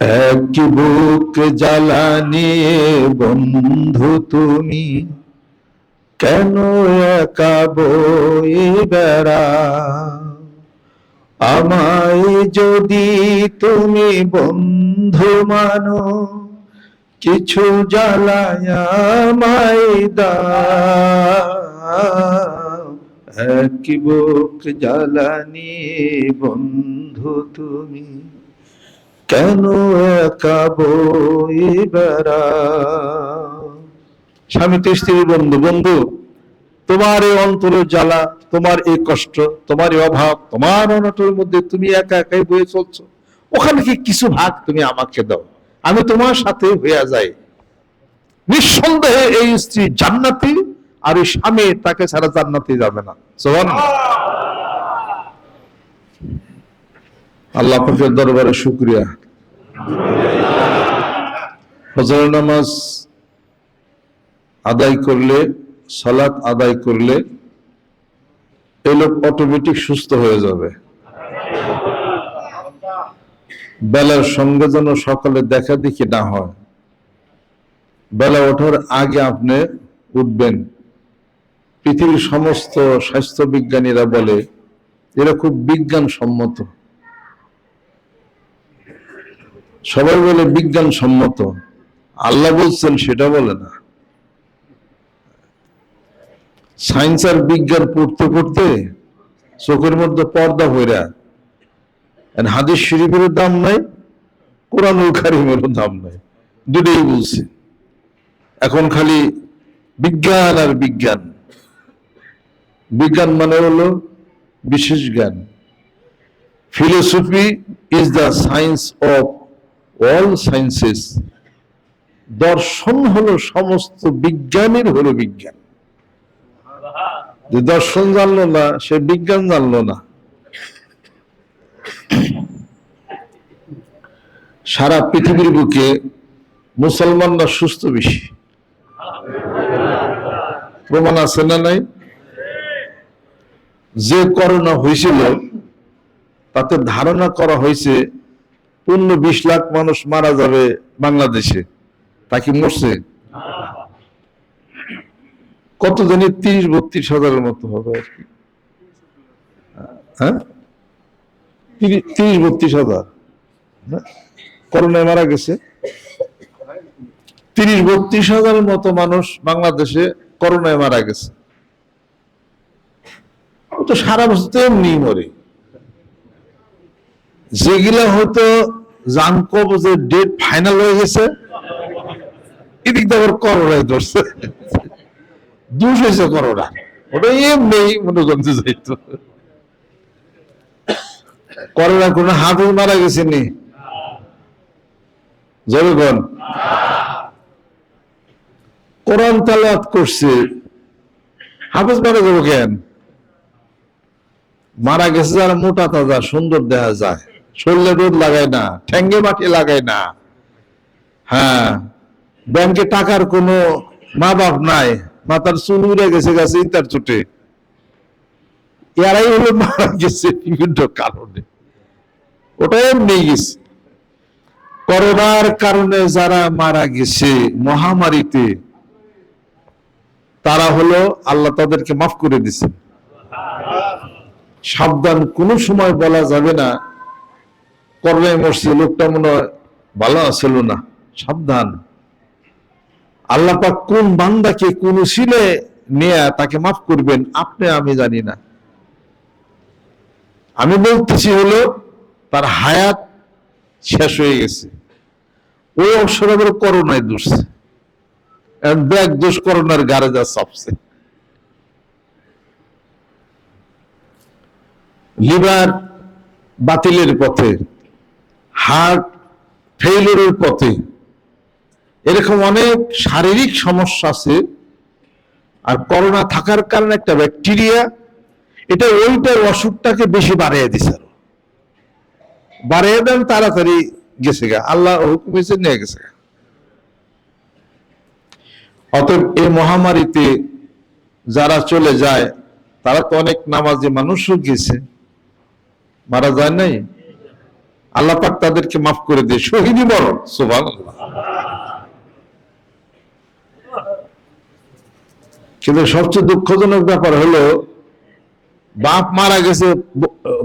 এক বুক জ্বালানি বন্ধু তুমি। কেন একা বয়ে বেড়া? আমায় যদি তুমি বন্ধু মানো, কিছু জ্বালায় আমায় দাও। এক বুক জ্বালানি বন্ধু তুমি। কেন একা বই বেড়া? স্বামী তো স্ত্রীর বন্ধু বন্ধু, তোমার এই অন্তরের জ্বালা, তোমার এই কষ্ট, তোমার এই অভাব, তোমার অনটনের মধ্যে তুমি একা একাই বয়ে চলছো। ওখানে কি কিছু ভাগ তুমি আমাকে দাও? আমি তোমার সাথে হইয়া যাই। নিঃসন্দেহে এই স্ত্রী জান্নাতি, আর এই স্বামী তাকে ছাড়া জান্নাতি যাবে না। আল্লাহ পাকের দরবারে শুক্রিয়া। ফজর নামাজ আদায় করলে, সালাত আদায় করলে এই লোক অটোমেটিক সুস্থ হয়ে যাবে। বেলার সঙ্গে যেন সকালে দেখা দেখি না হয়। বেলা ওঠার আগে আপনি উঠবেন। পৃথিবীর সমস্ত স্বাস্থ্য বিজ্ঞানীরা বলে, এরা খুব বিজ্ঞানসম্মত। সবাই বলে বিজ্ঞানসম্মত। আল্লাহ বলছেন সেটা বলে না। সায়েন্স আর বিজ্ঞান পড়তে পড়তে চোখের মধ্যে পর্দা হইরা আর হাদিস শরীফের দাম নাই, কোরআনুল কারিমেরও দাম নাই। দুটোই বলছে। এখন খালি বিজ্ঞান আর বিজ্ঞান। বিজ্ঞান মানে হলো বিশেষ জ্ঞান। Philosophy is the science of all sciences দর্শন হলো সমস্ত বিজ্ঞানের হলো বিজ্ঞান। যে দর্শন জানলো না, সে বিজ্ঞান জানলো না। সারা পৃথিবীর বুকে মুসলমানরা সুস্থ বেশি। প্রমাণ আছে না নাই? যে করোনা হয়েছিল, তাতে ধারণা করা হয়েছে পূর্ণ বিশ লাখ মানুষ মারা যাবে বাংলাদেশে। তা কি মরছে? কত জানি তিরিশ, বত্রিশ হাজারের মতো হবে আর কি। হ্যাঁ? তিরিশ বত্রিশ হাজার। করোনায় মারা গেছে। তিরিশ, বত্রিশ হাজারের মতো মানুষ বাংলাদেশে করোনায় মারা গেছে। তো সারা বছর তো এমনি মরে। যেগুলা হয়তো জানকব যে ডেট ফাইনাল হয়ে গেছে, এদিক দিয়ে আবার করোনায় ধরছে। হয়েছে করোনা ওটা এমনি যাইতো। করোনা মারা গেছে নি? জনগণ। কোরআন তালাত করছে। হাফিজ মারা যাব কেন? মারা গেছে যারা মোটা তাজা, সুন্দর দেখা যায়। শরীরে রোদ লাগায় না, ঠ্যাঙ্গে মাটি লাগায় না। হ্যাঁ ব্যাংকে টাকার কোনো মা বাপ নাই, মাথার চুল উড়ে গেছে গেছে ইতার চুটে। এরাই হলো মারা গেছে বিভিন্ন কারণে। ওটা এমনি গেছে। করোনার কারণে যারা মারা গেছে মহামারীতে, তারা হলো আল্লাহ তাদেরকে মাফ করে দিছে সাবধান কোনো সময় বলা যাবে না করোনায় মরছে লোকটা মনে হয় ভালো আছিল না, সাবধান। আল্লাহ পাক কোন বান্দাকে কোন সিলে নিয়ে তাকে মাফ করবেন, আপনি আমি জানি না। আমি বলতেছি হলো, তার হায়াত শেষ হয়ে গেছে। ওই অবসরে আবার করোনায় দোষছে ব্যাগ দোষ করোনার গাড়ে যা চাপছে। লিভার বাতিলের পথে হার্ট ফেইলিওরের পথে। এরকম অনেক শারীরিক সমস্যা আছে, আর করোনা থাকার কারণে একটা ব্যাকটেরিয়া, এটা ওইটার অসুখটাকে বেশি বাড়িয়ে দিছে। বাড়িয়ে দেন, তাড়াতাড়ি গেছে গা। আল্লাহ হুকুম হয়েছে, নিয়ে গেছে গা। অতএব এই মহামারীতে যারা চলে যায়, তারা তো অনেক নামাজি মানুষও গেছে। মারা যায় নাই? আল্লাহ পাক তাদেরকে মাফ করে দিয়ে শহীদই মরণ, সুবহানাল্লাহ। কিন্তু সবচেয়ে দুঃখজনক ব্যাপার হলো, বাপ মারা গেছে,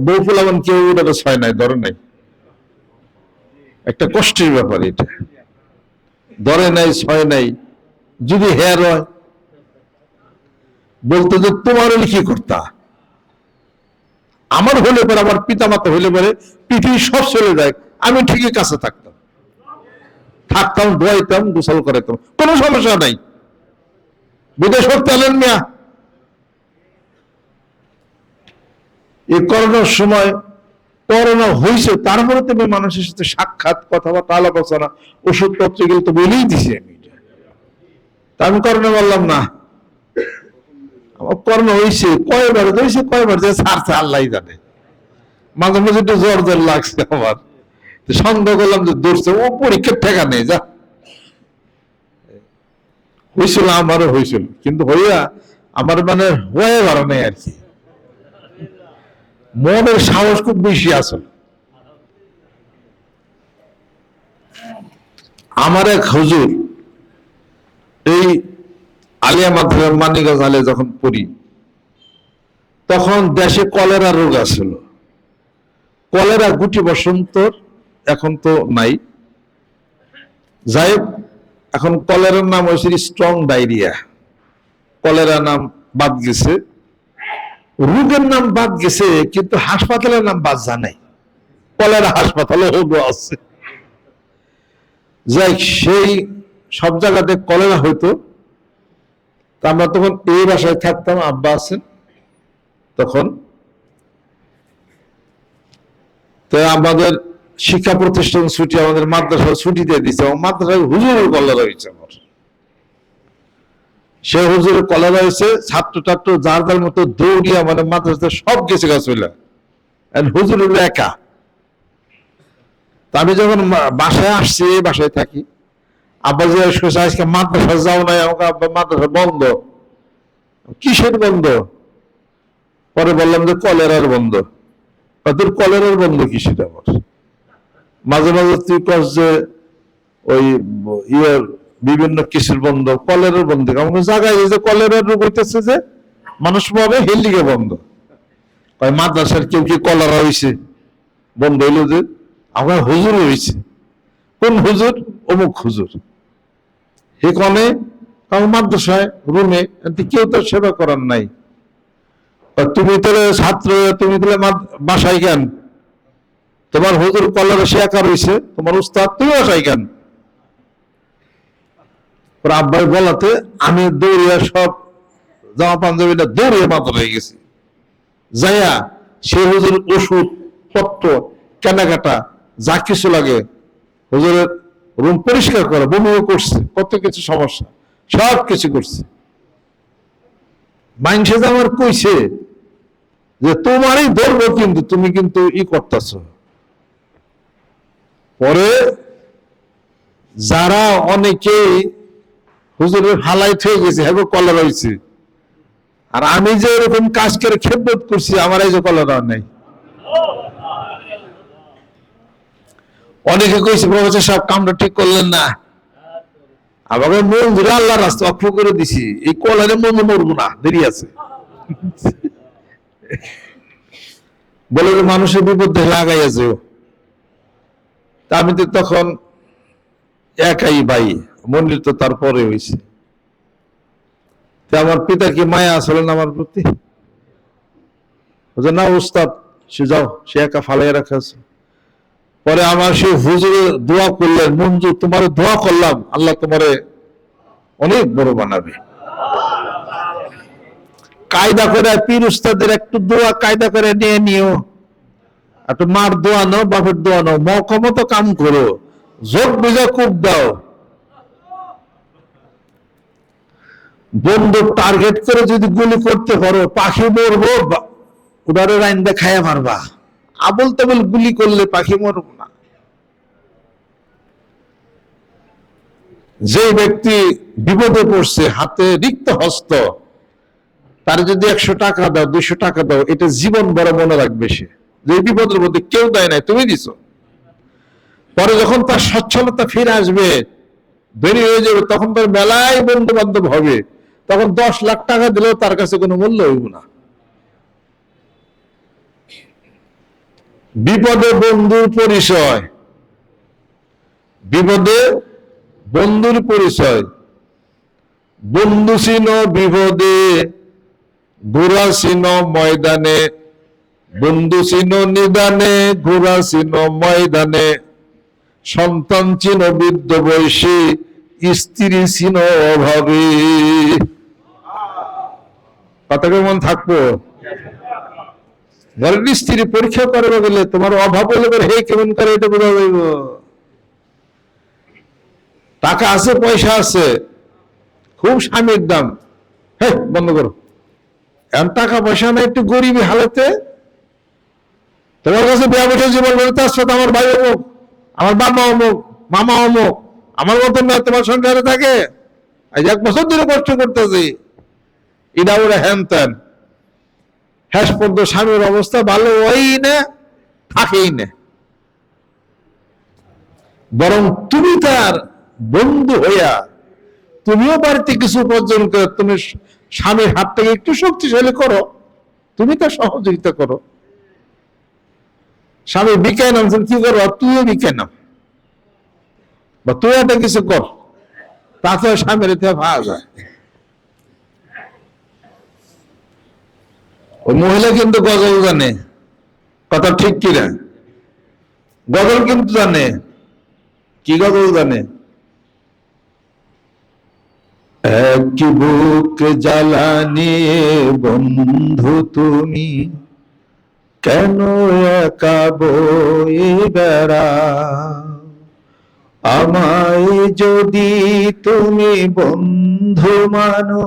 বউ ফুলাবান কেউ ওটাকে ছয় নাই, ধরে নাই। একটা কষ্টের ব্যাপার এটা। ধরে নাই, ছয় নাই, যদি হেয়ার হয় বলতো যে তোমার কি করতা? আমার হলে পরে, আমার পিতা মাতা হলে পরে পৃথিবী সব চলে যায়। আমি ঠিকই কাছে থাকতাম। থাকতাম ধোয়াইতাম গোসল করাইতাম। কোনো সমস্যা নাই। বিদেশ করতে এলেন মিয়া। এই করোনার সময় করোনা হয়েছে তারপরে তুমি মানুষের সাথে সাক্ষাৎ, কথাবার্তা আলাপ আলোচনা ওষুধপত্র এগুলো তো বলেই দিছি। আমি। তা আমি করোনা বললাম না। করোনা হয়েছে কয়বার হয়েছে কয়বার যে ছাড়ছে, আল্লাহ জানে। মাঝে মাঝে একটু জ্বর জ্বর লাগছে আমার। সন্দেহ করলাম যে দৌড়ছে ও পরীক্ষার ঠেকা নেই, যা। হয়েছিল আমারও হয়েছিল কিন্তু হইয়া আমার মানে হয়ে ভালো নেই আর কি। মনের সাহস খুব বেশি আছে। আমার এক হুজুর, এই আলিয়া মাদ্রাসা মানিগঞ্জ আলে যখন পড়ি, তখন দেশে কলেরা রোগ আসছিল কলেরা গুটি বসন্তর এখন তো নাই। যাই এখন কলেরার নাম হয়েছে স্ট্রং ডায়রিয়া। কলেরা নাম বাদ গেছে। রোগের নাম বাদ গেছে, কিন্তু হাসপাতালের নাম বাদ জানাই কলেরা হাসপাতালে রোগও আছে। যাই সেই সব জায়গাতে কলেরা হইতো। আমরা তখন এই বাসায় থাকতাম, আব্বা আছেন তখন। তো আমাদের শিক্ষা প্রতিষ্ঠান ছুটি, আমাদের মাদ্রাসা ছুটি দিয়ে দিচ্ছে আমার মাদ্রাসায় হুজুরের কলেরা হয়েছে আমার। সে হুজুরের কলেরা হয়েছে ছাত্র ছাত্র যার যার মতো দৌড়িয়া আমাদের মাদ্রাসাতে সব গেছে গা চলে হুজুর হলো একা। আমি যখন বাসায় আসছি এই বাসায় থাকি আব্বা যে শুয়েছে, আজকে মাদ্রাসা যাও নাই আমাকে আব্বা মাদ্রাসা বন্ধ। কিসের বন্ধ? পরে বললাম যে কলেরার বন্ধ। তোর কলেরার বন্ধ কিসের আবার? মাঝে মাঝে তুই কস যে ওই ইয়ের বিভিন্ন কিসের বন্ধ কলেরার বন্ধ। আমাকে জায়গায় যে কলেরার রোগ হইতেছে যে মানুষ পাবে হেলিগে বন্ধ। কয় মাদ্রাসার কেউ কি কলেরা হয়েছে বন্ধ হইল যে? আমার হুজুর হয়েছে কোন হুজুর? অমুক হুজুর। হে কনে মাদ্রাসায়, রুমে কেউ তো সেবা করার নাই। তুমি তাহলে ছাত্র, তুমি মাদ- বাসায় কেন? তোমার হুজুর সে একা রয়েছে, তোমার উস্তাদ তুমি বাসায় কেন? আব্বাই বলাতে আমি দৌড়িয়া সব জামা পাঞ্জাবিটা দৌড়িয়ে হয়ে গেছি। যাইয়া সে হুজুর ওষুধ পত্র কেনাকাটা, যা কিছু লাগে, হুজুরের রুম পরিষ্কার করা, বমিও করছে, কত কিছু সমস্যা, সব কিছু করছে। মাইনসে আমার কইছে যে তোমারই ধরবো কিন্তু তুমি কিন্তু ই করতেছ। পরে যারা অনেকেই হুজুরের হালাই হয়ে গেছে হ্যাঁ কলার হয়েছে আর আমি যে এরকম কাজ করে খেদমত করছি, আমার এই যে কলার নেই। অনেকে কইছে প্রফেসর সব কামটা ঠিক করলেন না। আমাকে মন ধরে আল্লাহ রাস্তা অক্ষ করে দিছি। এই কলারে মন মরবো না, দেরি আছে। বলে মানুষের বিপদে লাগাইয়া যেও। তা আমি তো তখন একাই ভাই, মন্দির তো তারপরে হয়েছে আমার পিতা কি মায়া আসলে না আমার প্রতি? না উস্তাদ সে যাও, সে একা ফালাই রাখা আছে। পরে আমার সে হুজুরে দোয়া করলেন মঞ্জু তোমার দোয়া করলাম, আল্লাহ তোমারে অনেক বড় বানাবে। কায়দা করে পীর উস্তাদের একটু দোয়া কায়দা করে নিয়ে নিও। একটু মার দোয়া নাও, বাপের দোয়া নাও মৌকা মতো কাম করো যোগ বুঝে কূপ দাও। বন্ধু টার্গেট করে যদি গুলি করতে পারো, পাখি মরবো, বা- আইন দেখায় মারবা। আবল তাবল গুলি করলে পাখি মরব না যে ব্যক্তি বিপদে পড়ছে, হাতে রিক্ত হস্ত, তার যদি একশো টাকা দাও, দুইশো টাকা দাও, এটা জীবন বড় মনে রাখবে সে। যে বিপদের মধ্যে কেউ দেয় নাই, তুমি দিছো। পরে যখন তার সচ্ছলতা ফিরে আসবে ধনী হয়ে যাবে, তখন তার মেলায় বন্ধু বান্ধব হবে। তখন দশ লাখ টাকা দিলেও তার কাছে কোনো মূল্য হইব না। বিপদে বন্ধুর পরিচয়। বিপদে বন্ধুর পরিচয়। বন্ধু ছিল বিপদে ঘোরা ছিল ময়দানে। বন্ধু ছিল নিদানে ঘোরা ছিল ময়দানে। সন্তান ছিল বৃদ্ধ বয়সে, স্ত্রী ছিল অভাবে। কথা কেমন থাকব? স্ত্রী পরীক্ষা করবে গেলে তোমার অভাব হলে হে কেমন করে এটা বোঝা যাইব? টাকা আছে, পয়সা আছে। খুব স্বামীর দাম। হে, বন্ধ করো। এখন টাকা, পয়সা নাই, একটু গরিবী হালতে। তোমার কাছে বিয়া বসে জীবন বলে তার সাথে আমার ভাই অমুক আমার বাবা অমুক মামা অমুক আমার মতন না তোমার সংসারে থাকে। আজ এক বছর ধরে কষ্ট করতেছি। এটা ওরা হ্যান ত্যান শেষ পর্যন্ত স্বামীর অবস্থা ভালো ওই না, থাকেই না। বরং তুমি তার বন্ধু হইয়া তুমিও বাড়িতে কিছু উপার্জন করে তুমি স্বামীর হাতটাকে একটু শক্তিশালী করো, তুমি তার সহযোগিতা করো। স্বামী বিকায় নামছেন কি করো তুইও বিকায় নাম বা তুই একটা কিছু কর, তাতে স্বামীর এতে ভাগ যায় ওই মহিলা কিন্তু গজল জানে, কথা ঠিক কিনা? গজল কিন্তু জানে, কি গজল জানে? এক বুক জ্বালানি বন্ধু তুমি, কেন একা বয়ে বেড়া? আমায় যদি তুমি বন্ধু মানো,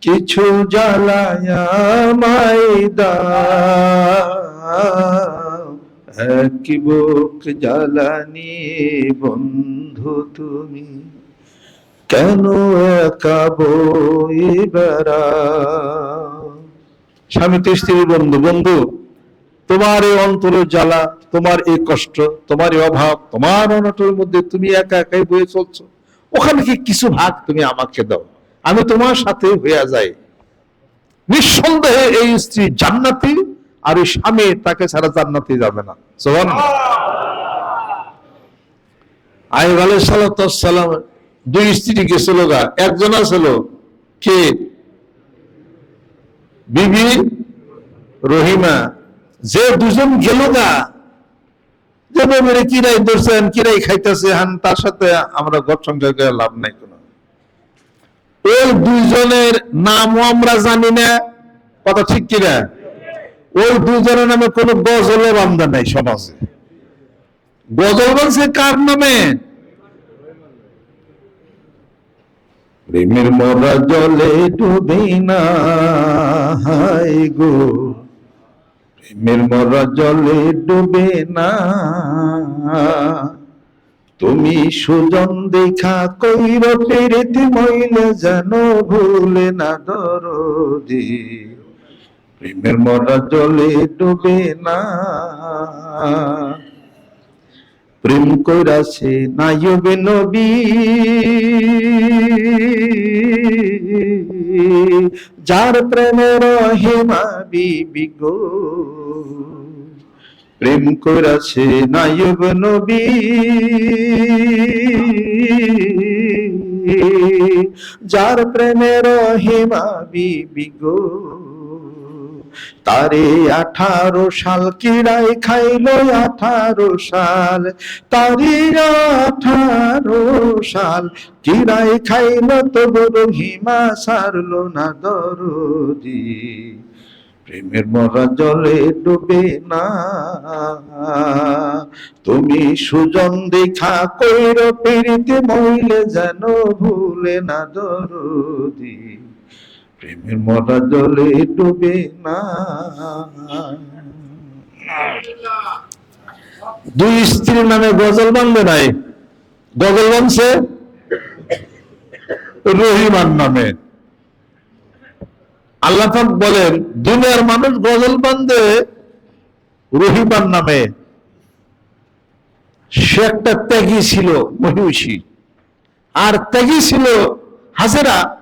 কিছু জ্বালায়া দাও। এক বুক জ্বালানি বন্ধু তুমি। কেন একা বই বেড়া? স্বামী তো স্ত্রীর বন্ধু বন্ধু, তোমার এই অন্তরের জ্বালা, তোমার এই কষ্ট, তোমার এই অভাব, তোমার অনটনের মধ্যে তুমি একা একাই বয়ে চলছো। ওখানে কি কিছু ভাগ তুমি আমাকে দাও? আমি তোমার সাথে হইয়া যাই। নিঃসন্দেহে এই স্ত্রী জান্নাতি আর এই স্বামী তাকে ছাড়া জান্নাতি যাবে না। সোহান আইব আলাইহিস সালাম দুই স্ত্রী গেছিল গা, একজন আছিল কে? বিবি রহিমা। যে দুজন গেল গা, যে মেরে কিরাই ধরছেন, কিরাই খাইতেছে, হান তার সাথে আমরা ঘর সংসার করে লাভ নাই কোনো। ওই দুইজনের নামও আমরা জানি না, কথা ঠিক কিনা? ওই দুজনের নামে কোনো গজলও বান্ধা নাই সমাজে। গজল বলছে কার নামে? প্রেমের মরা জলে ডুবে না হাই গো। প্রেমের মরা জলে ডুবে না, তুমি সুজন দেখা কইর পেরেতে মইলে যেন ভুলে না দরদি। প্রেমের মরা জলে ডুবে না প্রেম কইরাছে নাইবে নবী। যার প্রেমের হেমা বিবি গো। প্রেম কইরাছে নাইব নবী। যার প্রেমের হেমা বিবি গো। তারে আঠারো সাল কিরাই খাইলো আঠারো সাল। তারে আঠারো সাল কিরাই খাইলো, তবু রহিমা সারলো না দরদি। প্রেমের মরা জলে ডুবে না। তুমি সুজন দেখা কইর পেরিতে মইলে যেন ভুলে না দরদি। প্রেমের মরা জলে ডুবে না। দুই স্ত্রীর নামে গজল বান্ধে নাই। গজল বানছে রহিমান নামে। আল্লাহ বলেন, দুনিয়ার মানুষ গজল বান্ধে রহিমান নামে। সে একটা ত্যাগী ছিল মহিষী। আর ত্যাগী ছিল হাজেরা।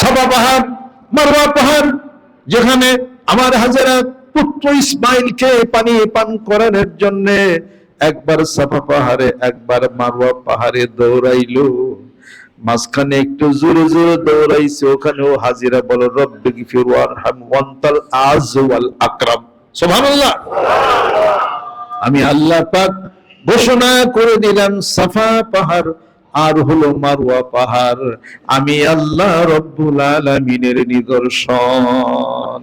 সাবা পাহাড় মারবা পাহাড় যেখানে আমার হাজারা পুত্র ইসমাইলকে পানি পান করানোর জন্য একবার সাফা পাহাড়ে একবার মারোয়া পাহাড়ে দৌড়াইল। মাঝখানে একটু জোরে জোরে দৌড়াইছে, ওখানেও হাজিরা বলো, রব্বে ফিরওয়ার ওয়ারহাম ওয়ান্তাল আজ আকরাম। সুবহানাল্লাহ। আমি আল্লাহ পাক ঘোষণা করে দিলাম সাফা পাহাড় আর হলো মারুয়া পাহাড়। আমি আল্লাহ রব্বুল আলামিনের নিদর্শন।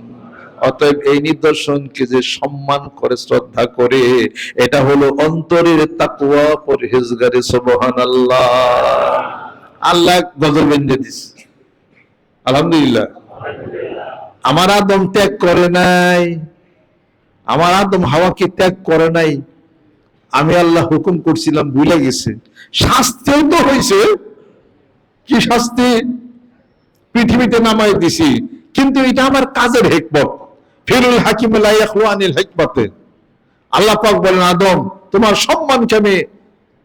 অতএব এই নিদর্শনকে যে সম্মান করে, শ্রদ্ধা করে, এটা হলো অন্তরের তাকুয়া পরহেজগারে, সুবহানাল্লাহ। আল্লাহ আল্লাহ গজল বেঁধে দিস আলহামদুলিল্লাহ। আমার আদম ত্যাগ করে নাই। আমার আদম হাওয়াকে ত্যাগ করে নাই। আমি আল্লাহ হুকুম করছিলাম, ভুলে গেছে। শাস্তিও তো হয়েছে। কি শাস্তি? পৃথিবীতে নামাই দিছি। কিন্তু এটা আমার কাজের হেকমত। ফিরুল হাকিম আনিল হেকমতে। আল্লাহ পাক বলেন, আদম, তোমার সম্মানকে আমি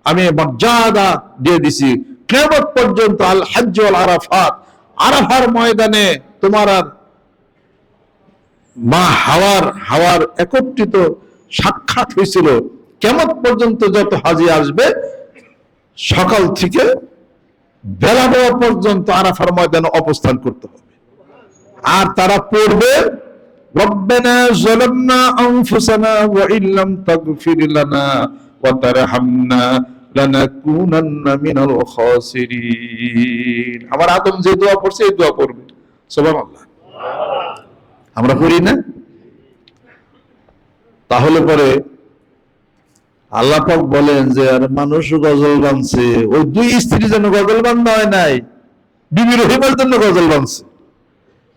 আমি মর্যাদা দিয়ে দিছি। কেমত পর্যন্ত আল আল আরাফাত, আরাফার ময়দানে তোমার আর মা হাওয়ার হাওয়ার একত্রিত সাক্ষাৎ হয়েছিল। কেমন পর্যন্ত যত হাজি আসবে, সকাল থেকে বেলা দেওয়া পর্যন্ত আরাফার ময়দানে অবস্থান করতে হবে। আর তারা পড়বে আমার আদম যে দোয়া পড়ছে, এই দোয়া পড়বে। সুবহানাল্লাহ। আমরা পড়ি না? তাহলে পরে আল্লাহ পাক বলেন যে, আর মানুষ গজল বানছে। ওই দুই স্ত্রী জন্য গজল বান্ধা হয় নাই। বিবি রহিমার জন্য গজল বানছে।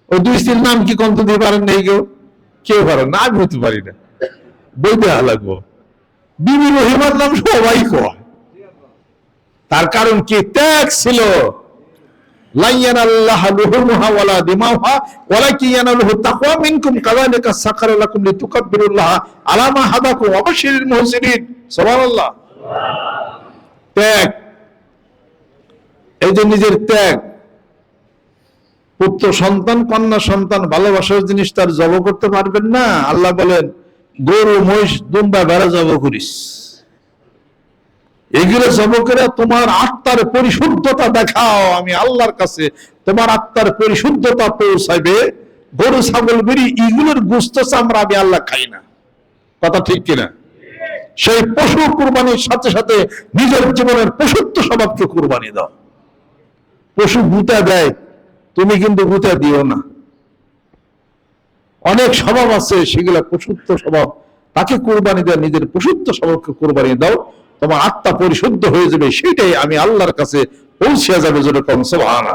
ওই দুই স্ত্রীর নাম কি কন্ত দিয়ে পারেন নাই কেউ? কেউ পারেন না, আমি হতে পারি না। বইতে লাগবো। বিবি রহিমার নাম সবাই কয়। তার কারণ কি? ত্যাগ ছিল। ত্যাগ। এই যে নিজের ত্যাগ। পুত্র সন্তান, কন্যা সন্তান ভালোবাসার জিনিস তার জব করতে পারবেন না। আল্লাহ বলেন, গরু, মহিষ দুম্বা বেড়া জব করিস। এগুলো জব করে তোমার আত্মার পরিশুদ্ধতা দেখাও, আমি আল্লাহর কাছে তোমার আত্মার পরিশুদ্ধতা পৌঁছাবে গরু, ছাগল বেরি এগুলোর গুস্ত চামড়া আমি আল্লাহ খাই না। কথা ঠিক কিনা? সেই পশু কুরবানির সাথে সাথে নিজের জীবনের পশুত্ব স্বভাবকে কুরবানি দাও। পশু গুতা দেয়, তুমি কিন্তু গুতা দিও না। অনেক স্বভাব আছে, সেগুলা পশুত্ব স্বভাব। তাকে কোরবানি দেওয়া নিজের পশুত্ব স্বভাবকে কোরবানি দাও। তোমার আত্মা পরিশুদ্ধ হয়ে যাবে সেটাই আমি আল্লাহর কাছে পৌঁছে যাবে যেরকম সোহানা